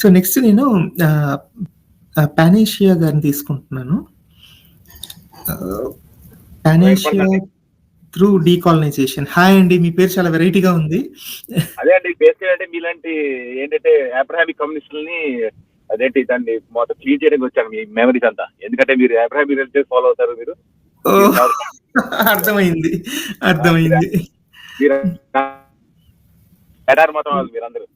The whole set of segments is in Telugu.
సో నెక్స్ట్ నేను పానేషియా గారిని తీసుకుంటున్నాను. పానేషియా త్రూ డీకాలనైజేషన్. హాయ్ అండి. మీ పేరు చాలా వెరైటీగా ఉంది. అదే అండి బేసిక్‌గా అంటే మీలాంటి ఏంటంటే అబ్రహామిక్ కమ్యూనిస్టులని అదేంటి దాన్ని మొత్తం క్లీన్ చేయడానికి వచ్చాను మీ మెమరీస్ అంతా. ఎందుకంటే మీరు అబ్రహామిక్ రిలీజియస్ ఫాలో అవుతారు మీరు. అర్థమైంది. అర్థమైంది. మీరు మీరందరూ.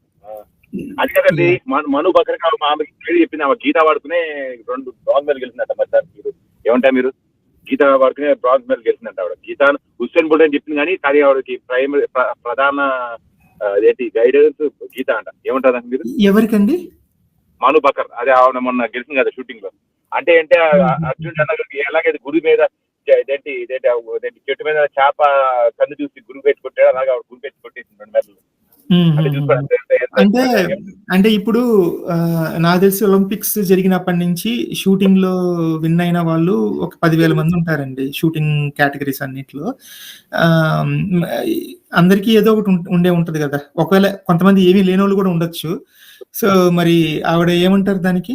అది కదండి మను మను బకర్ ఆమె పేరు చెప్పింది ఆమె గీత వాడుకునే 2 బ్రాంజ్ మెడల్ గెలిచిందట మరి మీరు ఏమంటారు మీరు? గీత వాడుకునే బ్రాంజ్ మెడల్ గెలిచిందంట ఆవిడ. గీత హుస్సేన్ బోల్ట్ అని చెప్పింది కానీ కానీ ఆవిడకి ప్రైమరీ ప్ర ప్రధాన అదేంటి గైడెన్స్ గీత అంట. ఏమంటారు మీరు? ఎవరికండి? మను బకర్ అదే ఆవిడ మొన్న గెలిచింది కదా షూటింగ్లో. అంటే అంటే అర్జున్ రెడ్డి ఎలాగైతే గురి మీద ఇదేంటి ఇదేంటి చెట్టు మీద చేప కన్ను చూసి గురి పెట్టి కొట్టాడు అలాగే ఆవిడ గురి పెట్టి కొట్టేసింది రెండు మెడలు. అంటే అంటే ఇప్పుడు నాకు తెలిసి ఒలింపిక్స్ జరిగినప్పటి నుంచి షూటింగ్‌లో విన్ అయిన వాళ్ళు ఒక 10,000 మంది ఉంటారండి. షూటింగ్ కేటగరీస్ అన్నిట్లో. అందరికీ ఏదో ఒకటి ఉండే ఉంటది గదా! ఒకవేళ కొంతమంది ఏమీ లేనోళ్ళు కూడా ఉండొచ్చు. సో, మరి ఆవిడ ఏమంటారు దానికి?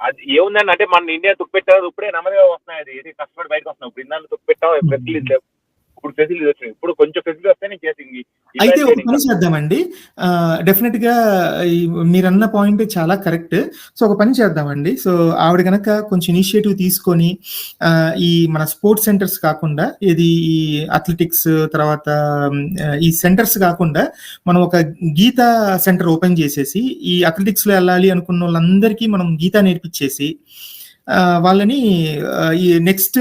అది ఏముందండి అంటే మన ఇండియా తుప్పెట్టారు ఇప్పుడే నెమ్మదిగా వస్తున్నాయి అది ఏది కష్టపడి బయటకు వస్తున్నాం ఇప్పుడు తుప్పెట్టాం లేవు ఇప్పుడు ఫెసిలిటీస్ వచ్చినాయి ఇప్పుడు కొంచెం ఫెసిలిటీ వస్తే నేను చేసి ఇంక- ఇలా అయితే ఒక పని. చేద్దామండి. ఆహ్, డెఫినిట్‌గా ఈ మీరన్న పాయింట్ చాలా కరెక్ట్. సో, ఒక పని చేద్దామండి. సో, ఆవిడ గనక కొంచెం ఇనిషియేటివ్ తీసుకొని ఈ మన స్పోర్ట్స్ సెంటర్స్ కాకుండా ఇది ఈ అథ్లెటిక్స్ తర్వాత ఈ సెంటర్స్ కాకుండా మనం ఒక గీత సెంటర్ ఓపెన్ చేసేసి ఈ అథ్లెటిక్స్‌లో ఎళ్ళాలి అనుకున్నోళ్ళందరికీ మనం గీత నేర్పిచ్చేసి ఆహ్, వాళ్ళని ఈ నెక్స్ట్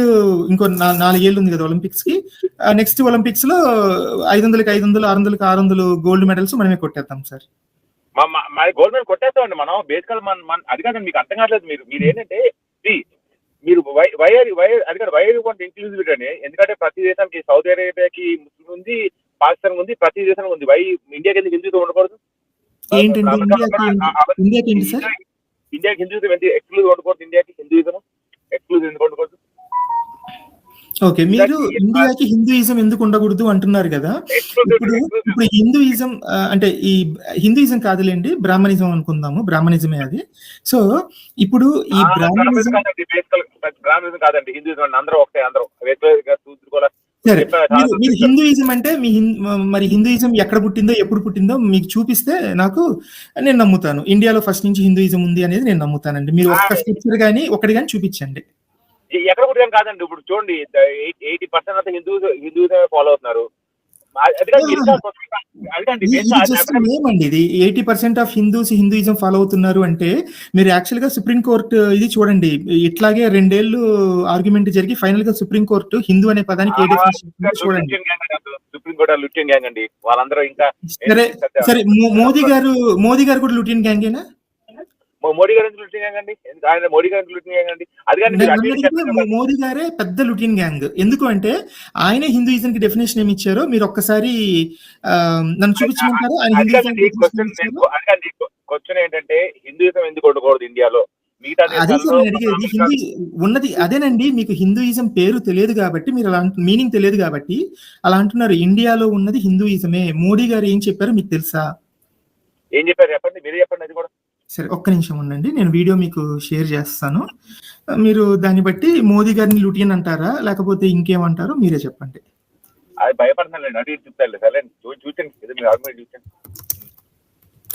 ఇంకో నా 4 ఏళ్ళు ఉంది కదా! ఒలింపిక్స్‌కి. ఆహ్, నెక్స్ట్ ఒలింపిక్స్‌లో 500కి 500, 600కి 600 గోల్డ్ మెడల్స్ మనమే కొట్టేద్దాం సార్. గోల్డ్ మెడల్ కొట్టేస్తామండి మనం బేసికల్ మన మన అది కాదండి మీకు అర్థం కావట్లేదు మీరు మీరు ఏంటంటే మీరు వై వై ఆర్ వై అది కాదు వై ఆర్ వాంట్ ఇంక్లూజివిటీ అని ఎందుకంటే ప్రతి దేశానికి సౌదీ అరేబియాకి ముస్లిం ఉంది పాకిస్తాన్ ఉంది ప్రతి దేశం ఉంది వై ఇండియాకి ఎందుకు హిందూతో ఉండకూడదు ఏంటండి అమెరికా ఇండియాకి ఆ- ఆ- ఇండియాకి ఏంటి సార్? ఇండియాకి హిందూయిజం ఎందుకు ఎక్స్క్లూజివ్ ఉండకూడదు ఇండియాకి హిందూయిజం ఎక్స్క్లూజివ్ ఎందుకు ఉండకూడదు ఓకే. మీరు ఇండియాకి హిందూయిజం ఎందుకు ఉండకూడదు అంటున్నారు గదా! ఇప్పుడు ఇప్పుడు హిందూయిజం అంటే ఈ హిందూయిజం కాదులెండి. బ్రాహ్మణిజం అనుకుందాము. బ్రాహ్మణిజమే అది. సో, ఇప్పుడు ఈ బ్రాహ్మణిజం కాదండి బేసికల్ బ్రాహ్మణిజం కాదండి హిందూయిజం అందరూ ఒకటే అందరూ సరే. మీరు హిందూయిజం అంటే మీ మరి హిందూయిజం ఎక్కడ పుట్టిందో, ఎప్పుడు పుట్టిందో మీకు చూపిస్తే నాకు నేను నమ్ముతాను. ఇండియాలో ఫస్ట్ నుంచి హిందూయిజం ఉంది అనేది నేను నమ్ముతానండి. మీరు ఒక్క. స్క్రిప్చర్ గాని, ఒకటి గాని చూపించండి. ఎక్కడ పుట్టాం కాదండి ఇప్పుడు చూడండి ఎయిటీ పర్సెంట్ అంతా హిందూ హిందూయిజం ఫాలో అవుతున్నారు ఇది ఇది. 80% ఆఫ్ హిందూస్ హిందూయిజం ఫాలో అవుతున్నారు అంటే, మీరు యాక్చువల్‌గా సుప్రీం కోర్ట్ ఇది చూడండి. ఇట్లాగే 2 ఏళ్ళు ఆర్గ్యుమెంట్ జరిగి ఫైనల్‌గా సుప్రీం కోర్ట్ హిందూ అనే పదానికి ఏ చూడండి. సుప్రీం కోర్ట్ లుట్టింగ్ గ్యాంగ్ అండి వాళ్ళందరూ ఇంకా సరే, సరే మోదీ గారు మోదీ గారు కూడా లూటియన్ గ్యాంగేనా? మోడీ గారు లుట్టింగ్ గ్యాంగ్ అండి? ఆయన మోడీ గారు లుట్టింగ్ గ్యాంగ్ అండి? అది కానీ మీరు నన్ను అటు ఇటు అడిగితే చెప్పండి. మో- మోదీ గారే పెద్ద లుటిన్ గ్యాంగ్. ఎందుకు అంటే ఆయనే హిందూయిజం కి డెఫినేషన్ ఏమి ఇచ్చారో మీరు ఒక్కసారి నన్ను చూపించమంటారా? కాదండి క్వశ్చన్ ఏంటంటే హిందూయిజం ఎందుకు ఉండకూడదు ఇండియాలో? మిగతా అదే సార్ దేశాల్లో నేను అడిగేది హిందూ ఉన్నది అదేనండి మీకు హిందూయిజం పేరు తెలియదు కాబట్టి మీరు అలా మీనింగ్ తెలియదు కాబట్టి అలా అంటున్నారు. ఇండియాలో ఉన్నది హిందూయిజమే మోడీ గారు ఏం చెప్పారో మీకు తెలుసా? ఏం చెప్పారు? చెప్పండి మీరు చెప్పండి అది కూడా. సరే ఒక్క నిమిషం ఉండండి. నేను వీడియో మీకు షేర్ చేస్తాను. మీరు దాన్ని బట్టి మోదీ గారిని లుటియన్ అంటారా? లేకపోతే ఇంకేమంటారో మీరే చెప్పండి.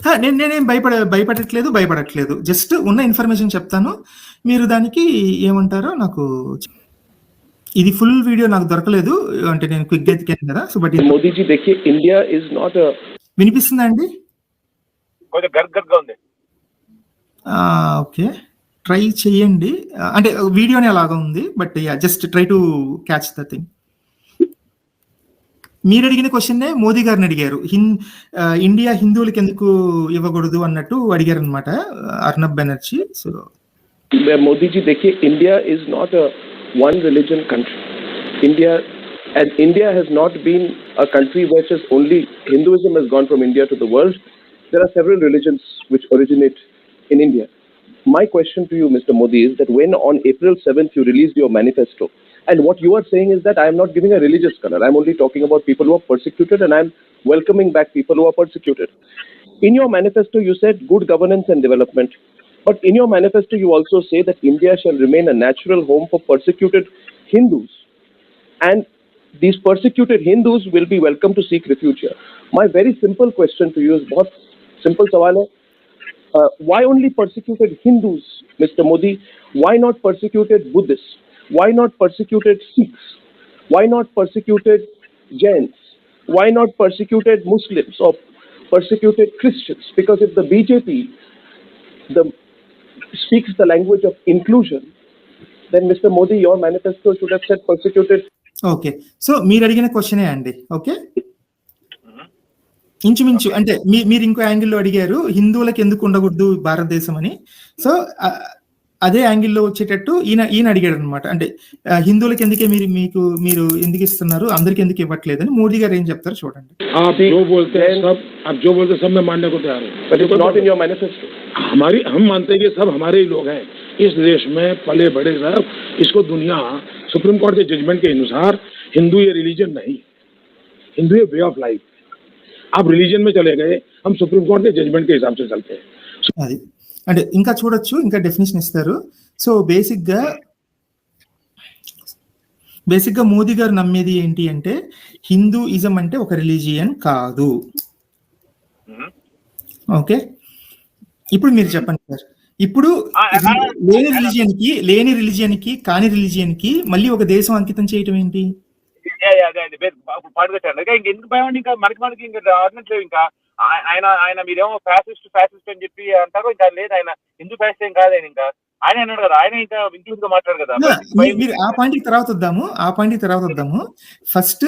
అది నేను నేనేం భయపడ భయపడట్లేదు భయపడట్లేదు. జస్ట్ ఉన్న ఇన్ఫర్మేషన్ చెప్తాను. మీరు దానికి ఏమంటారో నాకు ఇది ఫుల్ వీడియో నాకు దొరకలేదు. అంటే నేను క్విక్గా కదా so but Modiji India is not వినిపిస్తుందా అండి? కొంచెం గర్గర్గా ఉంది. ఓకే ట్రై చేయండి ఆ, అంటే వీడియోనే అలాగా ఉంది but yeah just try to catch the thing మీరు అడిగిన క్వశ్చన్నే మోదీ గారిని అడిగారు హిన్ ఆ, ఇండియా హిందువులకి ఎందుకు ఇవ్వకూడదు అన్నట్టు అడిగారు అనమాట అర్నబ్ బెనర్జీ సో मोदी जी देखिए India is not a one religion country India and India has not been a country which has only Hinduism has gone from India to the world. There are several religions which originate in India. My question to you, Mr. Modi, is that when on April 7th you released your manifesto, and what you are saying is that I am not giving a religious color. I'm only talking about people who are persecuted, and I'm welcoming back people who are persecuted. In your manifesto, you said good governance and development. But in your manifesto, you also say that India shall remain a natural home for persecuted Hindus. And these persecuted Hindus will be welcome to seek refuge here. My very simple question to you is, बहुत simple सवाल है. uh, why only persecuted Hindus, Mr. Modi? Why not persecuted Buddhists? Why not persecuted Sikhs? Why not persecuted Jains? Why not persecuted Muslims or persecuted Christians? Because if the BJP the, speaks the language of inclusion, then Mr. Modi, your manifesto should have said persecuted. Okay. So, me again a question, Andy. Okay. ఇంచుమించు అంటే మీ మీరు ఇంకో యాంగిల్లో అడిగారు హిందువులకు ఎందుకు ఉండకూడదు భారతదేశం అని సో ఆ, అదే యాంగిల్లో వచ్చేటట్టు ఈయన ఈయన అడిగాడు అనమాట అంటే ఆ, హిందువులకు ఎందుకే మీరు మీకు మీరు ఎందుకు ఇస్తున్నారు అందరికి ఎందుకు ఇవ్వట్లేదని మోదీ గారు ఏం చెప్తారు చూడండి आप जो बोलते हैं सब आप जो बोलते हैं सब मैं मानने को तैयार हूँ but it's not in your manifesto. हमारी हम मानते हैं कि सब हमारे ही लोग हैं इस देश में पले बड़े सब इसको दुनिया सुप्रीम कोर्ट के जजमेंट के अनुसार हिंदू ये रिलीजन नहीं हिंदू ये वे ऑफ लाइफ आप रिलीजन में चले गए हम सुप्रीम कोर्ट के जजमेंट के हिसाब से चलते हैं అది అంటే ఇంకా చూడొచ్చు ఇంకా డెఫినేషన్ ఇస్తారు సో బేసిక్ గా బేసిక్ గా మోదీ గారు నమ్మేది ఏంటి అంటే హిందూయిజం అంటే ఒక రిలీజియన్ కాదు ఓకే ఇప్పుడు మీరు చెప్పండి సార్ ఇప్పుడు ఆ, ఆ, లేని రిలీజియన్ కి లేని రిలీజియన్ కి కాని రిలీజియన్ కి మళ్ళీ ఒక దేశం అంకితం చేయటం ఏంటి యా, యా, అదే అదే వేరు పాడుకొచ్చాడు. ఇంకా ఇంకెందుకు భయం అండి ఇంకా మనకి మనకి ఇంకా ఆడినట్లేవు ఇంకా. ఆయన ఆయన మీరేమో ఫ్యాసిస్ట్ ఫ్యాసిస్ట్ అని చెప్పి అంటారు. ఇంకా లేదు ఆయన. హిందూ ఫ్యాసిస్ట్ ఏం కాదు ఆయన ఇంకా. ఆయన అన్నాడు కదా ఆయన ఇంకా ఇంక్లూడ్గా మాట్లాడు కదా. మీరు ఆ పాయింట్ తర్వాత వద్దాము. ఆ పాయింట్ తర్వాత వద్దాము. ఫస్ట్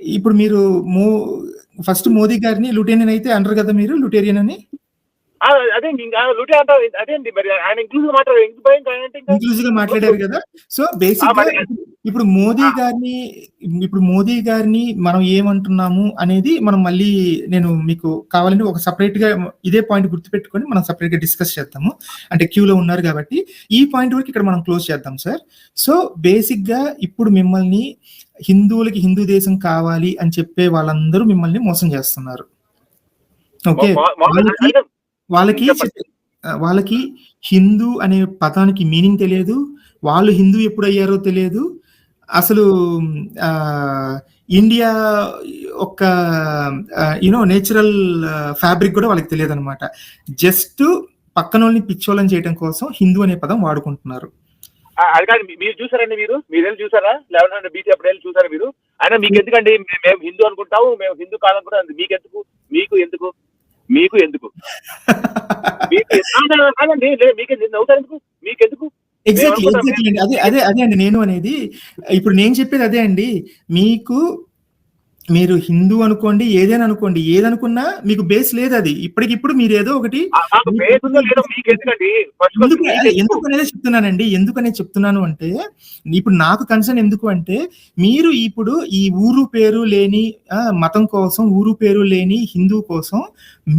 ఇప్పుడు మీరు మో ఫస్ట్ మోదీ గారిని లుటేరియన్ అయితే అంటారు కదా మీరు లుటేరియన్ అని? అదే లుటే అంటారు మరి? ఆయన ఇంక్లూజివ్గా మాట్లాడారు కదా? సో బేసిక్ ఇప్పుడు మోదీ గారిని ఇప్పుడు మోదీ గారిని మనం ఏమంటున్నాము అనేది మనం మళ్ళీ నేను మీకు కావాలంటే ఒక సపరేట్గా ఇదే పాయింట్ గుర్తుపెట్టుకొని మనం సపరేట్గా డిస్కస్ చేద్దాము. అంటే క్యూలో ఉన్నారు కాబట్టి ఈ పాయింట్ వరకు ఇక్కడ మనం క్లోజ్ చేద్దాం సార్ సో బేసిక్గా ఇప్పుడు మిమ్మల్ని హిందువులకి హిందూ దేశం కావాలి అని చెప్పే వాళ్ళందరూ మిమ్మల్ని మోసం చేస్తున్నారు. ఓకే వాళ్ళకి వాళ్ళకి హిందూ అనే పదానికి మీనింగ్ తెలియదు. వాళ్ళు హిందూ ఎప్పుడు అయ్యారో తెలియదు. అసలు ఇండియా ఒక యూనో నేచురల్ ఫ్యాబ్రిక్ కూడా వాళ్ళకి తెలియదు అనమాట జస్ట్ పక్కన వాళ్ళని పిచ్చోళ్ళని చేయడం కోసం హిందూ అనే పదం వాడుకుంటున్నారు. అది కాదు. మీరు చూసారండి మీరు? మీరు వెళ్ళి చూసారా? లెవెన్ హండ్రెడ్ బీసీ అప్పుడు వెళ్ళి చూసారా మీరు? అయినా మీకు ఎందుకండి మేము హిందూ అనుకుంటాము. మేము హిందూ కాదనుకుంటాం మీకు ఎందుకు మీకు ఎందుకు? మీకు ఎందుకు? మీకు ఎందుకు? ఎగ్జాక్ట్లీ అండి. అదే అదే అదే అండి నేను అనేది ఇప్పుడు నేను చెప్పేది అదే అండి. మీకు మీరు హిందూ అనుకోండి ఏదైనా అనుకోండి ఏదనుకున్నా మీకు బేస్ లేదు అది. ఇప్పటికిప్పుడు మీరు ఏదో ఒకటి ఎందుకు అనేది చెప్తున్నానండి ఎందుకు అనేది చెప్తున్నాను అంటే ఇప్పుడు నాకు కన్సర్న్ ఎందుకు అంటే మీరు ఇప్పుడు ఈ ఊరు పేరు లేని మతం కోసం ఊరు పేరు లేని హిందూ కోసం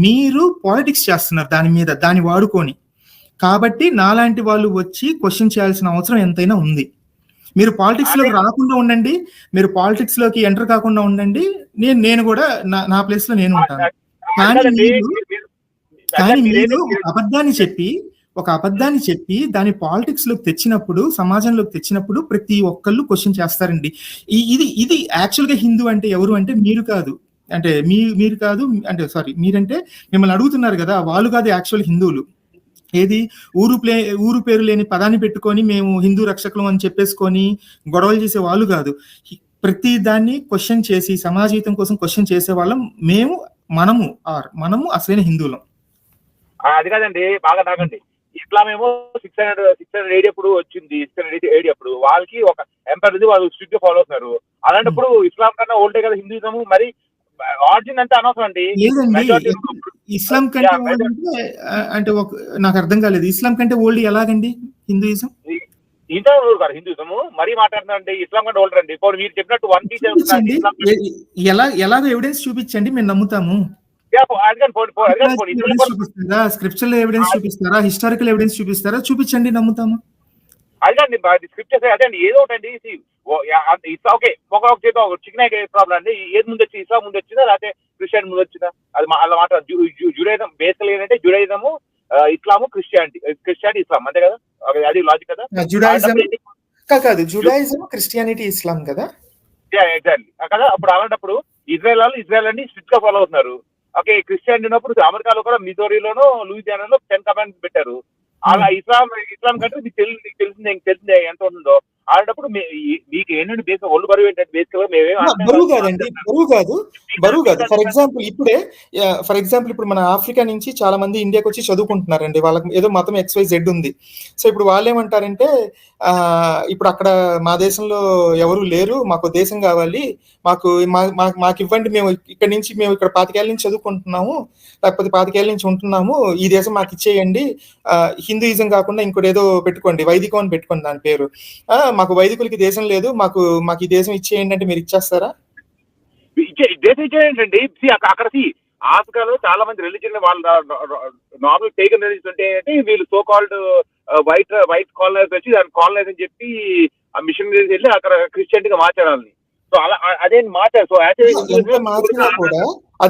మీరు పాలిటిక్స్ చేస్తున్నారు దాని మీద దాన్ని వాడుకొని. కాబట్టి నాలాంటి వాళ్ళు వచ్చి క్వశ్చన్ చేయాల్సిన అవసరం ఎంతైనా ఉంది. మీరు పాలిటిక్స్లోకి రాకుండా ఉండండి మీరు పాలిటిక్స్లోకి ఎంటర్ కాకుండా ఉండండి నేను నేను కూడా నా ప్లేస్లో నేను ఉంటాను. కానీ కానీ మీరు అబద్ధాన్ని చెప్పి ఒక అబద్ధాన్ని చెప్పి దాని పాలిటిక్స్లోకి తెచ్చినప్పుడు సమాజంలోకి తెచ్చినప్పుడు ప్రతి ఒక్కళ్ళు క్వశ్చన్ చేస్తారండి. ఇది ఇది యాక్చువల్గా హిందూ అంటే ఎవరు అంటే మీరు కాదు. అంటే మీ మీరు కాదు అంటే సారీ మీరంటే మిమ్మల్ని అడుగుతున్నారు కదా వాళ్ళు కాదు యాక్చువల్ హిందువులు. ఏది? ఊరు ప్లే ఊరు పేరు లేని పదాన్ని పెట్టుకొని మేము హిందూ రక్షకులం అని చెప్పేసుకొని గొడవలు చేసే వాళ్ళు కాదు. ప్రతి దాన్ని క్వశ్చన్ చేసి సమాజీతం కోసం క్వశ్చన్ చేసే వాళ్ళం మేము మనము ఆర్ మనము అసలైన హిందువులం. అది కాదండి బాగా తాగండి. ఇస్లాం ఏమో six hundred six hundred eighty అప్పుడు వచ్చింది. సిక్స్ హండ్రెడ్ ఎయిటీ అప్పుడు. వాళ్ళకి ఒక ఎంపైర్ ఉంది వాళ్ళు స్ట్రిక్ట్ ఫాలో అవుతున్నారు. అలాంటప్పుడు ఇస్లాం కన్నా ఓల్డే కదా హిందూయిజం మరి ఆరిజిన్ అంతా అనవసరం అండి. ఇస్లాం కంటే ఓల్డ్ అంటే ఒక నాకు అర్థం కాలేదు. ఇస్లాం కంటే ఓల్డ్ ఎలాగండి? హిందూయిజం? ఇంటర్ గారు హిందూయిజం మరీ మాట్లాడుతున్నారండి ఇస్లాం కంటే ఓల్డర్ అండి ఇప్పుడు మీరు చెప్పినట్టు వన్ ఎ- ఎలా ఎలాగో ఎవిడెన్స్ చూపించండి మేము నమ్ముతాము. స్క్రిప్చర్ ఎవిడెన్స్ చూపిస్తారా? హిస్టారికల్ ఎవిడెన్స్ చూపిస్తారా? చూపించండి నమ్ముతాము. అదే స్క్రిప్ట్ అదే అండి ఏదో అండి ఓకే ఒక ఒక చేత ఒక చికెన్ ప్రాబ్లం అండి. ఏది ముందు వచ్చి ఇస్లాం ముందు వచ్చిందా లేకపోతే క్రిస్టియన్ ముందు వచ్చిందా అది అలా మాట జుడైజం బేసికల్ ఏంటంటే జుడైజము ఇస్లాము క్రిస్టియానిటీ క్రిస్టియానిటీ ఇస్లాం అంతే కదా? అది- లాజిక్ కదా? జుడాయిజం కా- కాదు జుడాయిజం క్రిస్టియానిటీ ఇస్లాం కదా? ఎగ్జాక్ట్లీ కదా? అప్పుడు అలాంటప్పుడు ఇజ్రాయల్ వాళ్ళు ఇజ్రాయల్ అని స్ట్రిక్ట్గా ఫాలో అవుతున్నారు. ఓకే క్రిస్టియానిటీ ఉన్నప్పుడు అమెరికాలో కూడా మిజోరీలోనో లూయిజియానాలో టెన్ కమాండ్స్ పెట్టారు. అలా ఇస్లాం ఇస్లాం కంటే మీకు తెలిసిందే తెలిసిందే ఎంత ఉంటుందో. ఈ- మీకు ఏంటంటే బేసిక్ ఒళ్ళు బరువు ఏంటంటే ఆ, బరువు కాదండి బరువు కాదు బరువు కాదు. ఫర్ ఎగ్జాంపుల్ ఇప్పుడే ఫర్ ఎగ్జాంపుల్ ఇప్పుడు మన ఆఫ్రికా నుంచి చాలా మంది ఇండియాకి వచ్చి చదువుకుంటున్నారండి. వాళ్ళకి ఏదో మతం ఎక్స్వై జెడ్ ఉంది. సో ఇప్పుడు వాళ్ళు ఏమంటారంటే ఆ, ఇప్పుడు అక్కడ మా దేశంలో ఎవరు లేరు మాకు దేశం కావాలి మాకు మాకు ఇవ్వండి మేము ఇక్కడ నుంచి మేము ఇక్కడ పాతికేళ్ళ నుంచి చదువుకుంటున్నాము లేకపోతే పాతికేళ్ళ నుంచి ఉంటున్నాము ఈ దేశం మాకు ఇచ్చేయండి. హిందూయిజం కాకుండా ఇంకోటి ఏదో పెట్టుకోండి వైదికం అని పెట్టుకోండి దాని పేరు. మాకు వైదికులకి దేశం లేదు మాకు మాకు ఈ దేశం ఇచ్చేయండి అంటే మీరు ఇచ్చేస్తారా? ఇచ్చే- దేశం ఇచ్చేయండి అక్కడ see, ఆఫ్రికాలో చాలా మంది రిలీజియన్ వాళ్ళు నార్మల్ టేకన్ రిలీజన్ అంటే వీళ్ళు so called white white colonise వచ్చి దాన్ని కాలనైజ్ అని చెప్పి ఆ మిషన్ వెళ్ళి అక్కడ క్రిస్టియన్గా మార్చారు సో అలా అ- అదే సో కూడా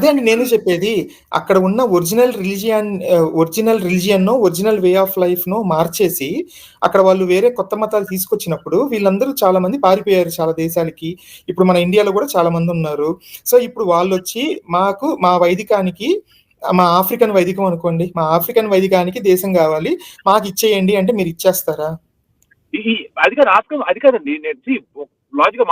అండి నేను చెప్పేది అక్కడ ఉన్న original religion original religion original way of లైఫ్ను మార్చేసి అక్కడ వాళ్ళు వేరే కొత్త మతాలు తీసుకొచ్చినప్పుడు వీళ్ళందరూ చాలా మంది పారిపోయారు చాలా దేశాలకి. ఇప్పుడు మన ఇండియాలో కూడా చాలా మంది ఉన్నారు. సో ఇప్పుడు వాళ్ళు వచ్చి మాకు మా వైదికానికి మా ఆఫ్రికన్ వైదికం అనుకోండి మా ఆఫ్రికన్ వైదికానికి దేశం కావాలి మాకు ఇచ్చేయండి అంటే మీరు ఇచ్చేస్తారా? అది కాదు అది కాదండి. నేను లాజిక్గా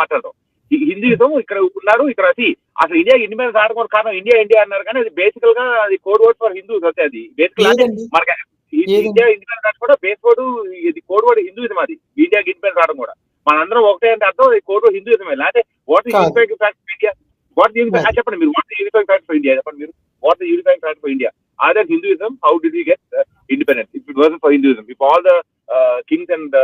హిందూయిజం ఇక్కడ ఉన్నారు ఇక్కడ see, అసలు ఇండియా ఇండిపెండెన్స్ ఆడకూడదు కారణం ఇండియా ఇండియా అన్నారు కానీ అది బేసికల్గా అది కోడ్ వర్డ్ ఫర్ హిందూస్ వస్తే అది. బేసికల్ లేదండి మనకి ఈ- ఏదండి? ఇండియా ఇండిపెండెన్స్ కూడా బేస్ కోడ్ ఇది కోడ్ వర్డ్ హిందూయిజం అది. ఇండియాకి ఇండిపెండెన్స్ రావడం కూడా. మనందరం ఒకటే అంటే అర్థం ఈ కోడ్ వర్డ్ హిందూయిజమే లేకపోతే వాట్ కాదు. యూనిఫైంగ్ ఫ్యాక్టర్ ఇండియా వాట్ కాదు. యూనిఫైంగ్ చెప్పండి మీరు వాట్ యూనిఫైంగ్ ఫ్యాక్టర్ ఇండియా చెప్పండి మీరు. What unifying factor for India other Hinduism how did you get independence if it was for Hinduism if all the kings and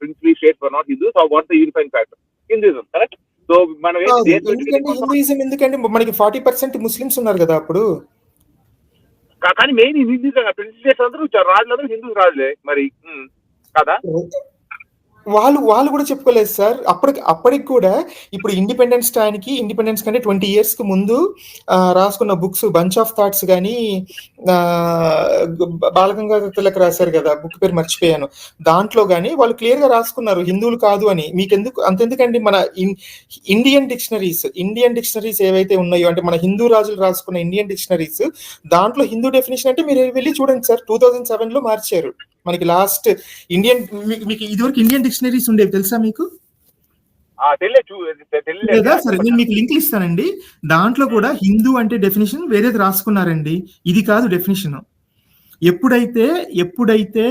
princely states for not Hindus how what the unifying factor Hinduism correct so మనం ఏం దేశం ఎందుకంటే హిందూయిజం ఎందుకంటే మనకి ఫార్టీ పర్సెంట్ ముస్లిమ్స్ ఉన్నారు కదా అప్పుడు. కానీ మెయిన్ హిందూస్ ప్రిన్స్లీ స్టేట్స్ అందరూ రాజులందరూ హిందూస్ రాజులే మరి. కదా? వాళ్ళు వాళ్ళు కూడా చెప్పుకోలేదు సార్. అప్పటికి అప్పటికి కూడా ఇప్పుడు ఇండిపెండెన్స్ టైంకి ఇండిపెండెన్స్ కంటే ట్వంటీ ఇయర్స్కి ముందు రాసుకున్న బుక్స్ బంచ్ ఆఫ్ థాట్స్ కానీ బాలగంగాధర తిలక్ రాశారు కదా బుక్ పేరు మర్చిపోయాను. దాంట్లో కానీ వాళ్ళు క్లియర్గా రాసుకున్నారు హిందువులు కాదు అని. మీకెందుకు అంతెందుకండి మన ఇండియన్ డిక్షనరీస్ ఇండియన్ డిక్షనరీస్ ఏవైతే ఉన్నాయో అంటే మన హిందూ రాజులు రాసుకున్న ఇండియన్ డిక్షనరీస్ దాంట్లో హిందూ డెఫినేషన్ అంటే మీరు వెళ్ళి చూడండి సార్. టూ థౌజండ్ సెవెన్లో మార్చారు. మనకి లాస్ట్ ఇండియన్ మీకు- మీకు ఇదివరకు ఇండియన్ డిక్షనరీస్ ఉండేవి తెలుసా మీకు? లేదా సరే నేను మీకు లింక్ ఇస్తానండి. దాంట్లో కూడా హిందూ అంటే డెఫినేషన్ వేరేది రాసుకున్నారండి. ఇది కాదు డెఫినేషన్ ఎప్పుడైతే ఎప్పుడైతే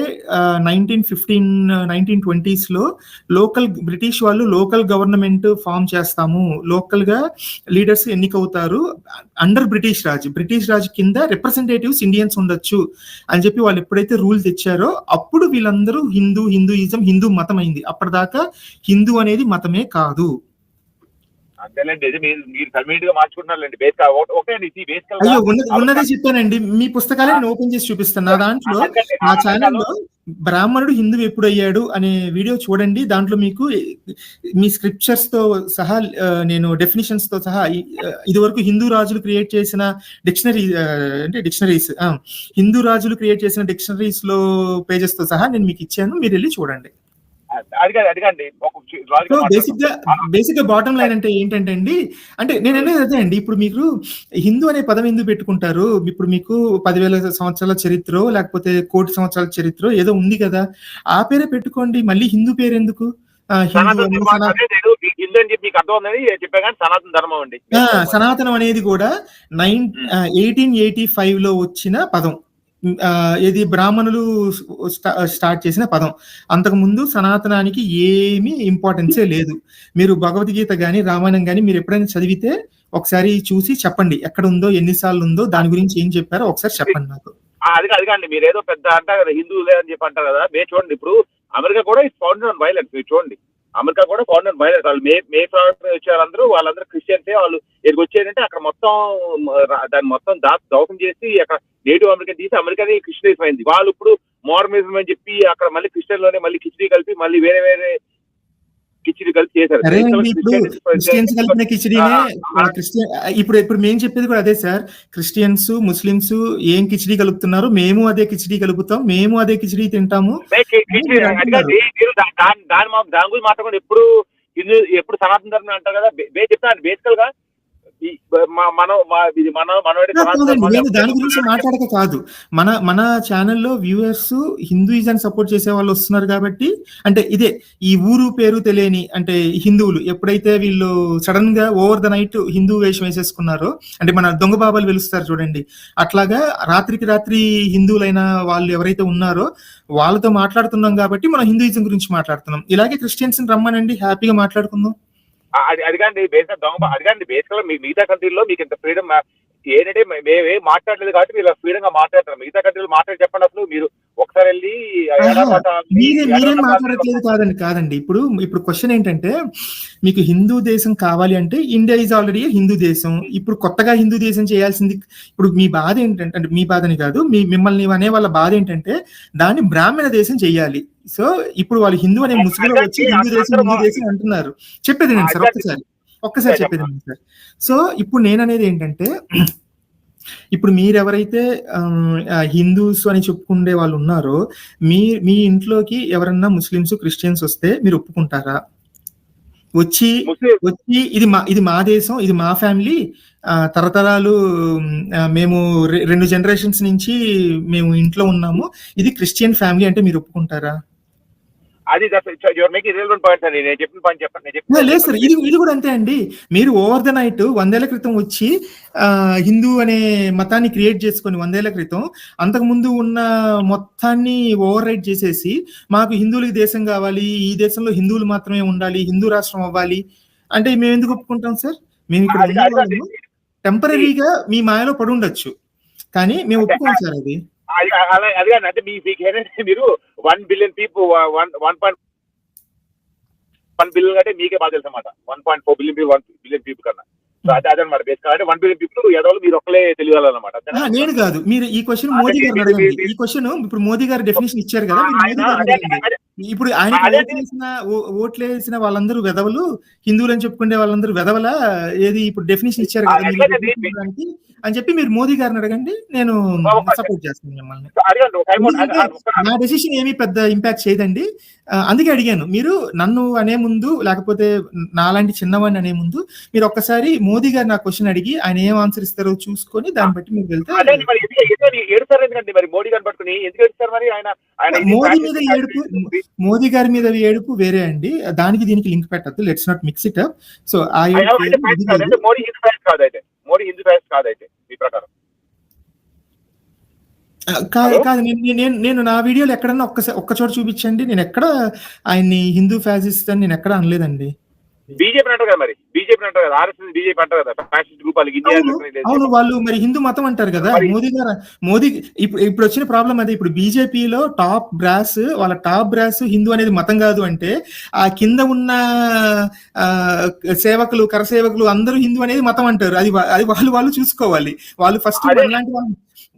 నైన్టీన్ ఫిఫ్టీన్ నైన్టీన్ ట్వంటీస్లో లోకల్ బ్రిటిష్ వాళ్ళు లోకల్ గవర్నమెంట్ ఫామ్ చేస్తాము లోకల్గా leaders ఎన్నికవుతారు under British Raj. British Raj కింద రిప్రజెంటేటివ్స్ ఇండియన్స్ ఉండొచ్చు అని చెప్పి వాళ్ళు ఎప్పుడైతే రూల్ తెచ్చారో అప్పుడు వీళ్ళందరూ హిందూ హిందూయిజం హిందూ మతం అయింది అప్పటిదాకా హిందూ అనేది మతమే కాదు. అంతేలేండి ఇది మీరు మీరు కన్వీనియంట్గా మార్చుకుంటున్నారండి బేస్ ఒకటే అండి ఇది బేసికల్ అయ్యో ఉన్నది చెప్పానండి. మీ పుస్తకాలే నేను ఓపెన్ చేసి చూపిస్తాను నా దాంట్లో నా ఛానల్లో బ్రాహ్మణుడు హిందూ ఎప్పుడు అయ్యాడు అనే వీడియో చూడండి. దాంట్లో మీకు మీ స్క్రిప్చర్స్తో సహా ఆ, నేను డెఫినిషన్స్తో సహా ఆ, ఇదివరకు హిందూ రాజులు క్రియేట్ చేసిన డిక్షనరీ అంటే డిక్షనరీస్ హిందూ రాజులు క్రియేట్ చేసిన డిక్షనరీస్లో పేజెస్తో సహా నేను మీకు ఇచ్చాను. మీరు వెళ్ళి చూడండి. బేసిక్గా బేసిక్గా బాటమ్ లైన్ అంటే ఏంటంటే అండి అంటే నేను అనేది అదే అండి. ఇప్పుడు మీకు హిందూ అనే పదం ఎందుకు పెట్టుకుంటారు? ఇప్పుడు మీకు పదివేల సంవత్సరాల చరిత్ర లేకపోతే కోటి సంవత్సరాల చరిత్ర ఏదో ఉంది కదా. ఆ పేరే పెట్టుకోండి. మళ్ళీ హిందూ పేరు ఎందుకు? సనాతన అనేది కూడా నైన్ ఎయిటీన్ ఎయిటీ ఫైవ్లో వచ్చిన పదం. ఇది బ్రాహ్మణులు స్టార్ట్ చేసిన పదం. అంతకు ముందు సనాతనానికి ఏమీ ఇంపార్టెన్సే లేదు. మీరు భగవద్గీత కానీ రామాయణం కానీ మీరు ఎప్పుడైనా చదివితే ఒకసారి చూసి చెప్పండి. ఎక్కడ ఉందో ఎన్నిసార్లు ఉందో దాని గురించి ఏం చెప్పారో ఒకసారి చెప్పండి నాకు. అది కాదు, మీరు ఏదో పెద్ద అంటారు కదా హిందువులే అని చెప్పి అంటారు కదా. మీరు చూడండి ఇప్పుడు అమెరికా కూడా ఇట్స్ ఫౌండెడ్ ఆన్ వైలెన్స్ మీరు చూడండి. అమెరికా కూడా ఫారినర్ మైనర్ వాళ్ళు మే మే ఫ్లవర్ వచ్చారందరూ వాళ్ళందరూ క్రిస్టియన్సే. వాళ్ళు ఇక్కడికి వచ్చేదంటే అక్కడ మొత్తం దాన్ని మొత్తం దా దౌసం చేసి అక్కడ నేటివ్ అమెరికన్ తీసి అమెరికాని క్రిస్టియన్స్ అయింది. వాళ్ళు ఇప్పుడు మోర్మిజం అని చెప్పి అక్కడ మళ్ళీ క్రిస్టియన్లోనే మళ్ళీ కిచడీ కలిపి మళ్ళీ వేరే వేరే కిచిడి కలిపి చేశారు. ఇప్పుడు ఇప్పుడు ఇప్పుడు మేము చెప్పేది కూడా అదే సార్. క్రిస్టియన్స్ ముస్లిమ్స్ ఏం కిచిడీ కలుపుతున్నారు మేము అదే కిచిడీ కలుపుతాం మేము అదే కిచిడీ తింటాము. దాని గురించి మాట్లాడకుండా ఎప్పుడు ఎప్పుడు సనాతన ధర్మం అంటారు కదా చెప్తాను బేసికల్గా దాని గురించి మాట్లాడక కాదు. మన మన ఛానల్లో వ్యూవర్స్ హిందూయిజం సపోర్ట్ చేసే వాళ్ళు వస్తున్నారు కాబట్టి అంటే ఇదే ఈ ఊరు పేరు తెలియని అంటే హిందువులు ఎప్పుడైతే వీళ్ళు సడన్గా ఓవర్ ద నైట్ హిందూ వేషం వేసేసుకున్నారో అంటే మన దొంగ బాబాలు వెలుస్తారు చూడండి అట్లాగా రాత్రికి రాత్రి హిందువులైన వాళ్ళు ఎవరైతే ఉన్నారో వాళ్ళతో మాట్లాడుతున్నాం కాబట్టి మనం హిందూయిజం గురించి మాట్లాడుతున్నాం. ఇలాగే క్రిస్టియన్స్ రమ్మనండి హ్యాపీగా మాట్లాడుకుందాం. అది అడిగండి బేసిక్ దొంగ అడిగండి బేసికల్ మీ మిగతా కంట్రీలో మీకు ఇంత ఫ్రీడమ్ ఏంటంటే మేమేం మాట్లాడలేదు కాబట్టి మీరు ఫ్రీడమ్గా మాట్లాడతారు. మిగతా కంట్రీలో మాట్లాడి చెప్పండి అసలు మీరు ఒకసారి వెళ్ళి మీరే మాట్లాడట్లేదు కాదండి కాదండి. ఇప్పుడు ఇప్పుడు క్వశ్చన్ ఏంటంటే మీకు హిందూ దేశం కావాలి అంటే ఇండియా ఈజ్ ఆల్రెడీ హిందూ దేశం. ఇప్పుడు కొత్తగా హిందూ దేశం చేయాల్సింది ఇప్పుడు మీ బాధ ఏంటంటే అంటే మీ బాధని కాదు మీ మిమ్మల్ని అనే వాళ్ళ బాధ ఏంటంటే దాన్ని బ్రాహ్మణ దేశం చెయ్యాలి సో ఇప్పుడు వాళ్ళు హిందూ అనే ముసుగులో వచ్చి హిందూ దేశం హిందూ దేశం అంటున్నారు. చెప్పేది నేను సార్ ఒక్కసారి. ఒక్కసారి చెప్పేది సార్. సో ఇప్పుడు నేననేది ఏంటంటే ఇప్పుడు మీరెవరైతే హిందూస్ అని చెప్పుకునే వాళ్ళు ఉన్నారో మీ మీ ఇంట్లోకి ఎవరన్నా ముస్లిమ్స్ క్రిస్టియన్స్ వస్తే మీరు ఒప్పుకుంటారా? వచ్చి వచ్చి ఇది మా ఇది మా దేశం ఇది మా ఫ్యామిలీ తరతరాలు మేము రెండు జనరేషన్స్ నుంచి మేము ఇంట్లో ఉన్నాము ఇది క్రిస్టియన్ ఫ్యామిలీ అంటే మీరు ఒప్పుకుంటారా? అది యువర్ మేక్ రిలవెంట్ పాయింట్ అండి నేను చెప్పిన పాయింట్ చెప్పండి నేను ఆ, చెప్పిన లేదు సార్ ఇది ఇది కూడా అంతే అండి. మీరు ఓవర్ ద నైట్ వందేళ్ళ క్రితం వచ్చి హిందూ అనే మతాన్ని క్రియేట్ చేసుకొని వందేళ్ళ క్రితం అంతకు ముందు ఉన్న మొత్తాన్ని ఓవర్ రైట్ చేసేసి మాకు హిందువులకి దేశం కావాలి ఈ దేశంలో హిందువులు మాత్రమే ఉండాలి హిందూ రాష్ట్రం అవ్వాలి అంటే మేము ఎందుకు ఒప్పుకుంటాం సార్ మేము ఇక్కడ టెంపరీగా మీ మాయలో పడి ఉండొచ్చు. కానీ మేము ఒప్పుకోం సార్ అది. అది అలా అది కాదు. అంటే మీ మీకు ఏంటంటే మీరు one billion people one one point one billion అంటే మీకే బాగా తెలుసు అన్నమాట. One point four billion one billion people కన్నా. సో అదే అదనమాట బేసిక్ అంటే వన్ బిలియన్ పీపుల్ ఎదవలు మీరు తెలియాలన్నమాట. నేను కాదు. మీరు ఈ క్వశ్చన్ మోదీ మీరు- ఈ క్వశ్చన్ ఇప్పుడు మోదీ గారు డెఫినేషన్ ఇచ్చారు కదా ఇప్పుడు ఆయన అదే- ఓట్లేసిన ఓ- ఓట్లేసిన వాళ్ళందరూ వెదవలు హిందువులు అని చెప్పుకునే వాళ్ళందరూ వెదవల ఏది ఇప్పుడు డెఫినేషన్ ఇచ్చారు కదా అని చెప్పి మీరు మోదీ గారిని అడగండి నేను సపోర్ట్ చేస్తాను మిమ్మల్ని. నా డెసిషన్ ఏమీ పెద్ద ఇంపాక్ట్ చేయదండి. అందుకే అడిగాను మీరు నన్ను అనే ముందు లేకపోతే నాలాంటి చిన్నవాడిని అనే ముందు మీరు ఒక్కసారి మోదీ గారు నా క్వశ్చన్ అడిగి ఆయన ఏం ఆన్సర్ ఇస్తారో చూసుకొని దాన్ని బట్టి మీరు వెళ్తే మోడీ మోదీ ఏడుపు మోదీ గారి మీద ఏడుపు వేరే అండి. దానికి దీనికి లింక్ పెట్టద్దు. Let's not mix it up so ఆ మోడీ హిందూ మోడీ హిందూ కాదు మీ ప్రకారం. కాదు. నేను నేను నా వీడియోలో ఎక్కడన్నా ఒక్కసారి ఒక్క చోట చూపించండి. నేను ఎక్కడ ఆయన్ని హిందూ ఫ్యాసిస్ట్ అని నేను ఎక్కడ అనలేదండి. బీజేపీ అంటారు కదా మరి? బీజేపీ అంటారు కదా? ఆర్ఎస్ఎస్ బీజేపీ అంటారు కదా? ఫ్యాసిస్ట్ గ్రూప్ అవును. వాళ్ళు మరి హిందూ మతం అంటారు కదా? మోదీ గారు మోదీ ఇప్పుడు ఇప్పుడు వచ్చిన ప్రాబ్లం అదే. ఇప్పుడు బీజేపీలో టాప్ బ్రాస్ వాళ్ళ టాప్ బ్రాస్ హిందూ అనేది మతం కాదు అంటే ఆ కింద ఉన్న సేవకులు కరసేవకులు అందరూ హిందూ అనేది మతం అంటారు. అది అది వాళ్ళు వాళ్ళు చూసుకోవాలి. వాళ్ళు ఫస్ట్. మనలాంటి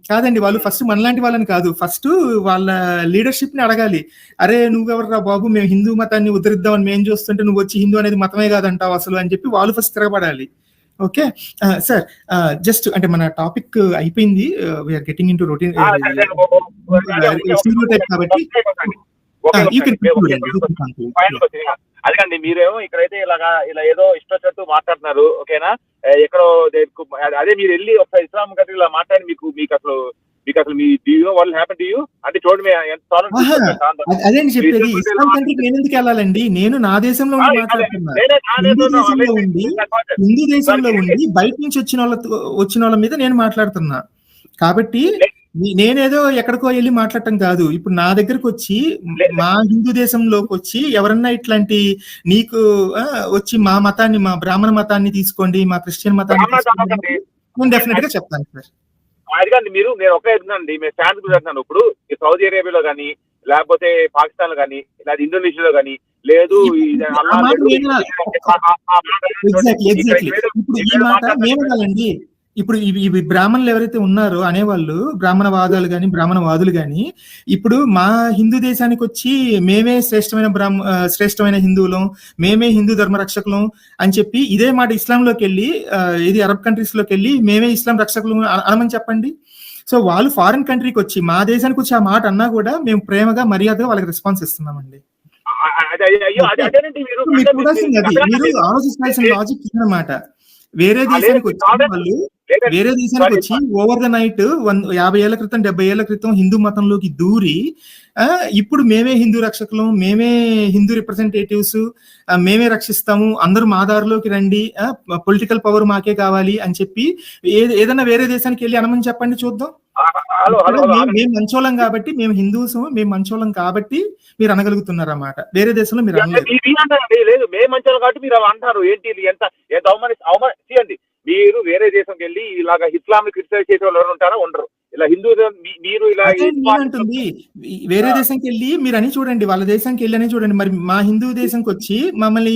కాదండి వాళ్ళు ఫస్ట్ మనలాంటి వాళ్ళని కాదు. ఫస్ట్ వాళ్ళ లీడర్షిప్ని అడగాలి. అరే నువ్వెవర్రా బాబు? మేము హిందూ మతాన్ని ఉద్ధరిద్దామని మేము చూస్తుంటే నువ్వు వచ్చి హిందూ అనేది మతమే కాదంటావు అసలు అని చెప్పి వాళ్ళు ఫస్ట్ తిరగబడాలి. ఓకే? సార్ జస్ట్ అంటే మన టాపిక్ అయిపోయింది. We're getting into routine కాబట్టి అదిగండి మీరేమో ఇక్కడైతే ఇలాగా ఇలా ఏదో ఇష్టం మాట్లాడుతున్నారు ఓకేనా? ఎక్కడో అదే మీరు వెళ్ళి ఒకసారి ఇస్లాం కంట్రీలో మాట్లాడి మీకు మీకు అసలు మీకు అసలు మీ డ్యూ వాళ్ళు హ్యాపీ డ్యూ అంటే చూడండి. అదే- అదేంటి చెప్పేది? ఇస్లాం కంట్రీకి నేను ఎందుకు వెళ్ళాలండి? నేను నా దేశంలో ఉండి హిందూ దేశంలో ఉండి బయట నుంచి వచ్చిన వాళ్ళ వచ్చిన వాళ్ళ మీద నేను మాట్లాడుతున్నా. కాబట్టి నేనేదో ఎక్కడికో వెళ్ళి మాట్లాడటం కాదు. ఇప్పుడు నా దగ్గరకు వచ్చి మా హిందూ దేశంలోకి వచ్చి ఎవరన్నా ఇట్లాంటి నీకు వచ్చి మా మతాన్ని మా బ్రాహ్మణ మతాన్ని తీసుకోండి మా క్రిస్టియన్ మతాన్ని నేను డెఫినెట్గా చెప్తాను సార్. మీరు నేను ఒకే చెప్తున్నానండి మేము స్టాండ్ గురించి ఇప్పుడు సౌదీ అరేబియాలో కానీ లేకపోతే పాకిస్తాన్లో కానీ లేదా ఇండోనేషియాలో కానీ లేదు. ఎగ్జాక్ట్లీ ఎగ్జాక్ట్లీ ఇప్పుడు ఈ మాట. మేము ఇప్పుడు ఇవి బ్రాహ్మణులు ఎవరైతే ఉన్నారో అనేవాళ్ళు బ్రాహ్మణవాదాలు గాని బ్రాహ్మణవాదులు గాని ఇప్పుడు మా హిందూ దేశానికి వచ్చి మేమే శ్రేష్టమైన బ్రాహ్మ శ్రేష్టమైన హిందువులం మేమే హిందూ ధర్మ రక్షకులం అని చెప్పి ఇదే మాట ఇస్లాంలోకి వెళ్ళి ఇది అరబ్ కంట్రీస్లోకి వెళ్ళి మేమే ఇస్లాం రక్షకులు అన- అనమని చెప్పండి? సో వాళ్ళు ఫారిన్ కంట్రీకి వచ్చి మా దేశానికి వచ్చి ఆ మాట అన్నా కూడా మేము ప్రేమగా మర్యాదగా వాళ్ళకి రెస్పాన్స్ ఇస్తున్నామండి. మీరు ఆలోచించాల్సిన లాజిక్ అన్నమాట వేరే దేశానికి వచ్చి వాళ్ళు. వేరే దేశానికి వచ్చి ఓవర్ ద నైట్ వన్ యాభై ఏళ్ళ క్రితం డెబ్బై ఏళ్ళ క్రితం హిందూ మతంలోకి దూరి ఆ, ఇప్పుడు మేమే హిందూ రక్షకులం మేమే హిందూ రిప్రజెంటేటివ్స్ మేమే రక్షిస్తాము అందరూ మా దారిలోకి రండి పొలిటికల్ పవర్ మాకే కావాలి అని చెప్పి ఏదైనా వేరే దేశానికి వెళ్ళి అనమని చెప్పండి చూద్దాం మేము- మేము మంచోళం కాబట్టి మేము హిందూస్ మేము మంచోళం కాబట్టి మీరు అనగలుగుతున్నారు అన్నమాట వేరే దేశంలో మీరు లేదు మేము మంచాలు కాబట్టి మీరు అంటారు. ఏంటి ఎంత ఎంత అవమాని అవమాన చేయండి మీరు వేరే దేశంకి వెళ్ళి ఇలాగ ఇస్లాం క్రిటిసైజ్ చేసే వాళ్ళు ఎవరు ఉంటారో? ఉండరు. ఇలా హిందూ మీరు ఇలా అంటుంది. వేరే దేశంకి వెళ్ళి మీరు అని చూడండి వాళ్ళ దేశానికి వెళ్ళి అని చూడండి. మరి మా హిందూ దేశంకి వచ్చి మమ్మల్ని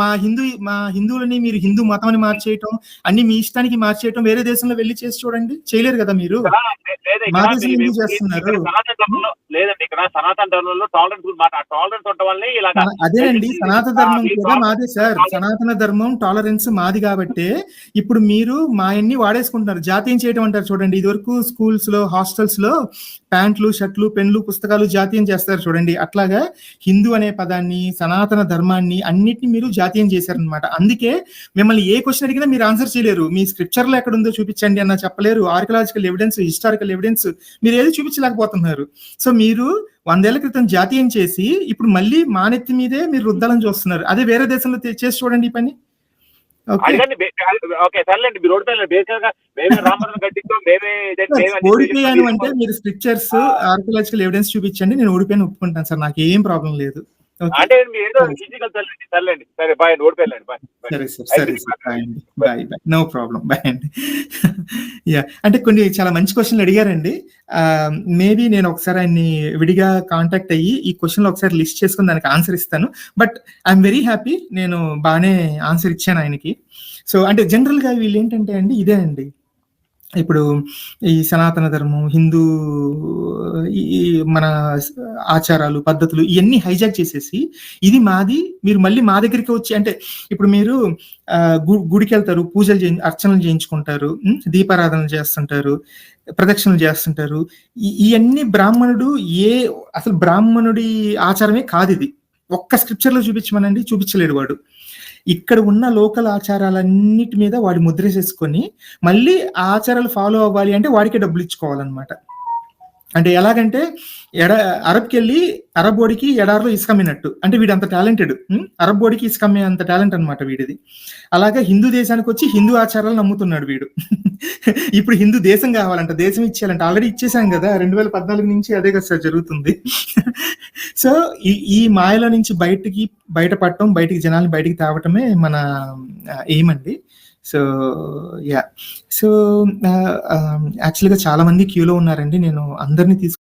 మా హిందూ మా హిందువులని మీరు హిందూ మతం అని మార్చేయటం అన్ని మీ ఇష్టానికి మార్చేయటం వేరే దేశంలో వెళ్ళి చేసి చూడండి. చేయలేరు కదా మీరు? మా దేశంలో చేస్తున్నారు? లేదండి. ఇక్కడ సనాతన ధర్మంలో టాలరెన్స్ మాట టాలరెన్స్ ఉండటం వల్లే ఇలాగా అదేనండి. సనాతన ధర్మం కూడా మాదే సార్. సనాతన ధర్మం టాలరెన్స్ మాది కాబట్టే ఇప్పుడు మీరు మా అన్ని వాడేసుకుంటున్నారు. జాతీయం చేయడం అంటారు చూడండి. ఇది వరకు స్కూల్స్లో హాస్టల్స్లో ప్యాంట్లు షర్ట్లు పెన్లు పుస్తకాలు జాతీయం చేస్తారు చూడండి. అట్లాగా హిందూ అనే పదాన్ని సనాతన ధర్మాన్ని అన్నిటిని మీరు జాతీయం చేశారనమాట అందుకే మిమ్మల్ని ఏ క్వశ్చన్ అడిగినా మీరు ఆన్సర్ చేయలేరు. మీ స్క్రిప్చర్లో ఎక్కడ ఉందో చూపించండి అన్న చెప్పలేరు. ఆర్కియలాజికల్ ఎవిడెన్స్ హిస్టారికల్ ఎవిడెన్స్ మీరు ఏది చూపించలేకపోతున్నారు. సో మీరు వందేళ్ళ క్రితం జాతీయం చేసి ఇప్పుడు మళ్ళీ మానెత్తి మీదే మీరు రుద్దాలని చూస్తున్నారు. అదే వేరే దేశంలో చేసి చూడండి ఈ పని. ఓకే. సర్లేండి మేమే ఓడిపోయాను. అంటే మీరు స్క్రిప్చర్స్ ఆర్కియలాజికల్ ఎవిడెన్స్ చూపించండి నేను ఓడిపోయాను ఒప్పుకుంటాను సార్ నాకు ఏం ప్రాబ్లం లేదు. అంటే మీరు ఏదో ఫిజికల్ సర్లేండి సర్లేండి సరే బాయ్ అండి. ఓడిపోయాలండి బాయ్ బాయ్. సరే సార్ సరే సార్ బాయ్ అండి. Bye bye no problem bye అండి. యా అంటే కొన్ని చాలా మంచి క్వశ్చన్లు అడిగారండి. మేబీ నేను ఒకసారి ఆయన్ని విడిగా కాంటాక్ట్ అయ్యి ఈ క్వశ్చన్లు ఒకసారి లిస్ట్ చేసుకుని దానికి ఆన్సర్ ఇస్తాను. బట్ ఐఎమ్ వెరీ హ్యాపీ నేను బాగానే ఆన్సర్ ఇచ్చాను ఆయనకి. సో అంటే జనరల్గా వీళ్ళు ఏంటంటే అండి ఇదే అండి. ఇప్పుడు ఈ సనాతన ధర్మం హిందూ ఈ మన ఆచారాలు పద్ధతులు ఇవన్నీ హైజాక్ చేసేసి ఇది మాది మీరు మళ్ళీ మా దగ్గరికి వచ్చి అంటే ఇప్పుడు మీరు ఆ, గు- గుడికి వెళ్తారు పూజలు చే అర్చనలు చేయించుకుంటారు దీపారాధనలు చేస్తుంటారు ప్రదక్షిణలు చేస్తుంటారు. ఇవన్నీ బ్రాహ్మణుడు ఏ అసలు బ్రాహ్మణుడి ఆచారమే కాదు ఇది. ఒక్క స్క్రిప్చర్లో చూపించమనండి చూపించలేడు వాడు. ఇక్కడ ఉన్న లోకల్ ఆచారాలన్నిటి మీద వాడి ముద్ర చేసుకొని మళ్ళీ ఆ ఆచారాలు ఫాలో అవ్వాలి అంటే వాడికే డబ్బులు ఇచ్చుకోవాలన్నమాట. అంటే ఎలాగంటే ఎడ అరబ్కి వెళ్ళి అరబ్ బోడికి ఎడారిలో ఇసుకమ్మినట్టు అంటే వీడు అంత టాలెంటెడ్ అరబ్ బోడికి ఇసుకమ్మే అంత టాలెంట్ అనమాట వీడిది. అలాగే హిందూ దేశానికి వచ్చి హిందూ ఆచారాలు నమ్ముతున్నాడు వీడు. ఇప్పుడు హిందూ దేశం కావాలంట దేశం ఇచ్చేయాలంట. ఆల్రెడీ ఇచ్చేసాం కదా రెండు వేల పద్నాలుగు నుంచి అదే కదా సార్ జరుగుతుంది. సో ఈ ఈ మాయలో నుంచి బయటికి బయటపడటం బయటికి జనాల్ని బయటికి తేవటమే మన ఎయిమ్ అండి. సో యా సో యాక్చువల్గా చాలా మంది క్యూలో ఉన్నారండి. నేను అందరినీ తీసుకు